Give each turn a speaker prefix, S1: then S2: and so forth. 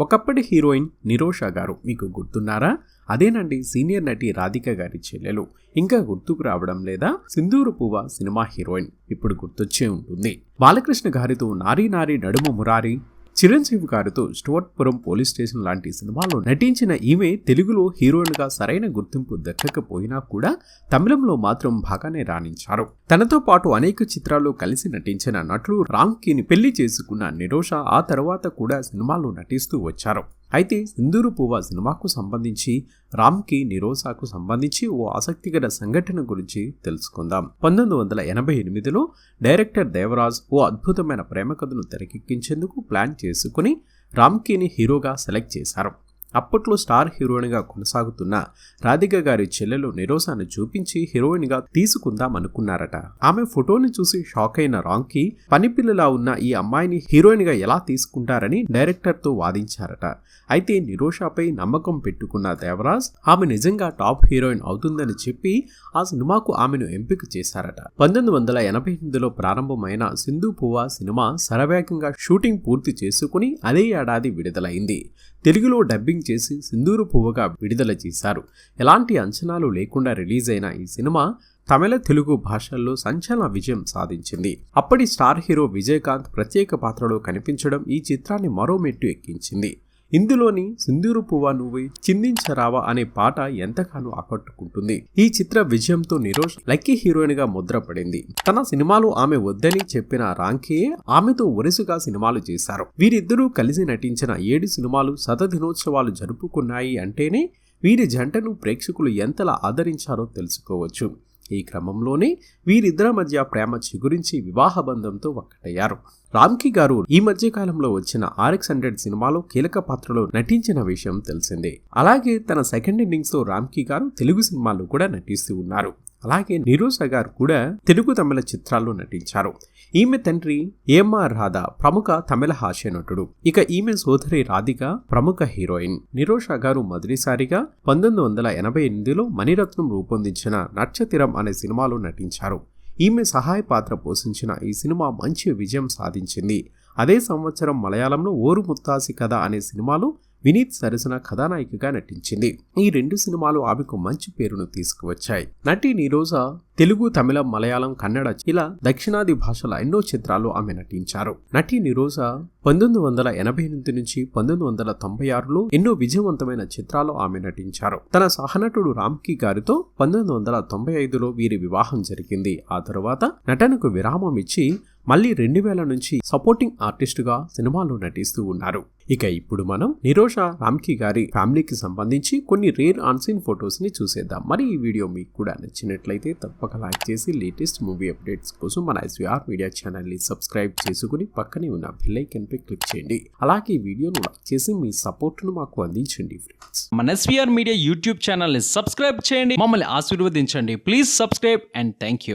S1: ఒకప్పటి హీరోయిన్ నిరోషా గారు మీకు గుర్తున్నారా? అదేనండి సీనియర్ నటి రాధిక గారి చెల్లెలు. ఇంకా గుర్తుకు రావడం లేదా? సింధూరు పువ్వ సినిమా హీరోయిన్ ఇప్పుడు గుర్తొచ్చే ఉంటుంది. బాలకృష్ణ గారితో నారీ నారీ నడుము మురారి చిరంజీవి గారితో స్టువర్ట్పురం పోలీస్ స్టేషన్ లాంటి సినిమాలో నటించిన ఈమె తెలుగులో హీరోయిన్గా సరైన గుర్తింపు దక్కకపోయినా కూడా తమిళంలో మాత్రం బాగానే రాణించారు. తనతో పాటు అనేక చిత్రాల్లో కలిసి నటించిన నటుడు రామ్కీని పెళ్ళి చేసుకున్న నిరోష ఆ తర్వాత కూడా సినిమాల్లో నటిస్తూ వచ్చారు. అయితే సింధూరు పువ్వ సినిమాకు సంబంధించి రామ్కి నిరోసాకు సంబంధించి ఓ ఆసక్తికర సంఘటన గురించి తెలుసుకుందాం. పంతొమ్మిది వందల ఎనభై ఎనిమిదిలో డైరెక్టర్ దేవరాజ్ ఓ అద్భుతమైన ప్రేమ కథను తెరకెక్కించేందుకు ప్లాన్ చేసుకుని రామ్కీని హీరోగా సెలెక్ట్ చేశారు. అప్పట్లో స్టార్ హీరోయిన్గా కొనసాగుతున్న రాధిక గారి చెల్లెలు నిరోసాను చూపించి హీరోయిన్గా తీసుకుందాం అనుకున్నారట. ఆమె ఫోటోని చూసి షాక్ అయిన రాంకి పనిపిల్లలా ఉన్న ఈ అమ్మాయిని హీరోయిన్గా ఎలా తీసుకుంటారని డైరెక్టర్తో వాదించారట. అయితే నిరోషాపై నమ్మకం పెట్టుకున్న దేవరాజ్ ఆమె నిజంగా టాప్ హీరోయిన్ అవుతుందని చెప్పి ఆ సినిమాకు ఆమెను ఎంపిక చేశారట. పంతొమ్మిది వందల ఎనభై ఎనిమిదిలో ప్రారంభమైన సింధు పువ్వ సినిమా శరవేగంగా షూటింగ్ పూర్తి చేసుకుని అదే ఏడాది విడుదలైంది. తెలుగులో డబ్బింగ్ చేసి సింధూరు పువ్వుగా విడుదల చేశారు. ఎలాంటి అంచనాలు లేకుండా రిలీజ్ అయిన ఈ సినిమా తమిళ తెలుగు భాషల్లో సంచలన విజయం సాధించింది. అప్పటి స్టార్ హీరో విజయకాంత్ ప్రత్యేక పాత్రలో కనిపించడం ఈ చిత్రాన్ని మరో మెట్టు ఎక్కించింది. ఇందులోని సింధూరు పువ్వ నువ్వు చిందించరావా అనే పాట ఎంతగానో ఆకట్టుకుంటుంది. ఈ చిత్ర విజయంతో నిరోష్ లక్కీ హీరోయిన్గా ముద్రపడింది. తన సినిమాలు ఆమె వద్దని చెప్పిన రాంకే ఆమెతో వరుసగా సినిమాలు చేశారు. వీరిద్దరూ కలిసి నటించిన ఏడు సినిమాలు సత దినోత్సవాలు జరుపుకున్నాయి అంటేనే వీరి జంటను ప్రేక్షకులు ఎంతలా ఆదరించారో తెలుసుకోవచ్చు. ఈ క్రమంలోనే వీరిద్దరి మధ్య ప్రేమ చిగురించి వివాహ బంధంతో ఒక్కటయ్యారు. రామ్కి గారు ఈ మధ్య కాలంలో వచ్చిన ఆర్ఎక్స్ హండ్రెడ్ సినిమాలో కీలక పాత్రలో నటించిన విషయం తెలిసిందే. అలాగే తన సెకండ్ ఇన్నింగ్స్తో రామ్కి గారు తెలుగు సినిమాల్లో కూడా నటిస్తూ ఉన్నారు. అలాగే నిరోస గారు కూడా తెలుగు తమిళ చిత్రాల్లో నటించారు. ఈమె తండ్రి ఏఎంఆర్ రాధా ప్రముఖ తమిళ హాస్య నటుడు. ఇక ఈమె సోదరి రాధిక ప్రముఖ హీరోయిన్. నిరోష గారు మొదటిసారిగా పంతొమ్మిది వందల ఎనభై ఎనిమిదిలో మణిరత్నం రూపొందించిన నక్షతిరం అనే సినిమాలో నటించారు. ఈమె సహాయ పాత్ర పోషించిన ఈ సినిమా మంచి విజయం సాధించింది. అదే సంవత్సరం మలయాళంలో ఓరు ముత్తాసి కథ అనే సినిమాలో వినీత్ సరసన కథానాయికగా నటించింది. ఈ రెండు సినిమాలు ఆమెకు మంచి పేరును తీసుకువచ్చాయి. నటి నీరోజా తెలుగు తమిళం మలయాళం కన్నడ ఇలా దక్షిణాది భాషల ఎన్నో చిత్రాలు ఆమె నటించారు. నటి నిరోజా పంతొమ్మిది వందల ఎనభై ఎనిమిది నుంచి పంతొమ్మిది వందల తొంభై ఆరులో ఎన్నో విజయవంతమైన చిత్రాలు ఆమె నటించారు. తన సహనటుడు రామ్కి గారితో పంతొమ్మిది వందల తొంభై ఐదులో వీరి వివాహం జరిగింది. ఆ తరువాత నటనకు విరామం ఇచ్చి మళ్ళీ రెండు వేల నుంచి సపోర్టింగ్ ఆర్టిస్టుగా సినిమాలో నటిస్తూ ఉన్నారు. ఇక ఇప్పుడు మనం నిరోష రామ్కి గారి ఫ్యామిలీకి సంబంధించి కొన్ని రేర్ ఆన్సీన్ ఫొటోస్ని చూసేద్దాం. మరి ఈ వీడియో మీకు కూడా నచ్చినట్లయితే తప్పక లైక్ చేసి లేటెస్ట్ మూవీ అప్డేట్స్ కోసం మన ఎస్వీఆర్ మీడియా ఛానల్ని సబ్స్క్రైబ్ చేసుకుని పక్కనే ఉన్న బెల్ పై క్లిక్ చేయండి. అలాగే ఈ వీడియోను లైక్ చేసి మీ సపోర్ట్ను మాకు అందించండి ఫ్రెండ్స్
S2: మన ఎస్వీఆర్ మీడియా యూట్యూబ్ ఛానల్ని సబ్స్క్రైబ్ చేయండి. మమ్మల్ని ఆశీర్వదించండి. Please subscribe and thank you